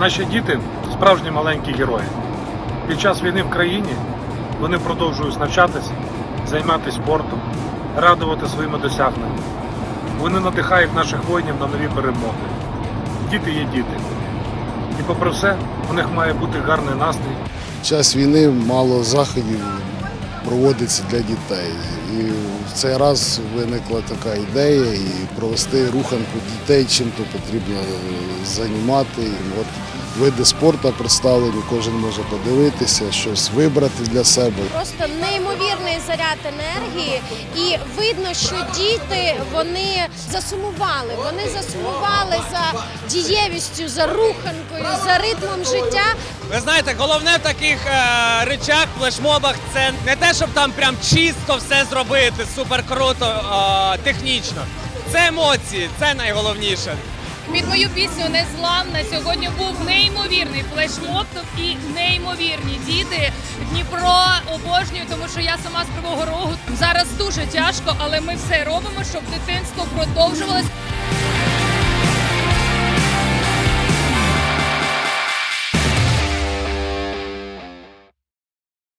Наші діти справжні маленькі герої. Під час війни в країні вони продовжують навчатися, займатися спортом, радувати своїми досягненнями. Вони надихають наших воїнів на нові перемоги. Діти є діти. І попри все, у них має бути гарний настрій, В час війни мало заходів проводиться для дітей. І в цей раз виникла така ідея і провести руханку дітей, чим то потрібно е, займати. От види спорту представлені, кожен може подивитися, щось вибрати для себе. Просто неймовірний заряд енергії, і видно, що діти вони засумували. Вони засумували за дієвістю, за руханкою, за ритмом життя. Ви знаєте, головне в таких е, речах, флешмобах, це не те, щоб там прям чисто все зробити, супер круто, е, технічно. Це емоції, це найголовніше. Під мою пісню Незламна сьогодні був неймовірний флешмоб і неймовірні діти. Дніпро обожнюю, тому що я сама з Кривого Рогу. Зараз дуже тяжко, але ми все робимо, щоб дитинство продовжувалось.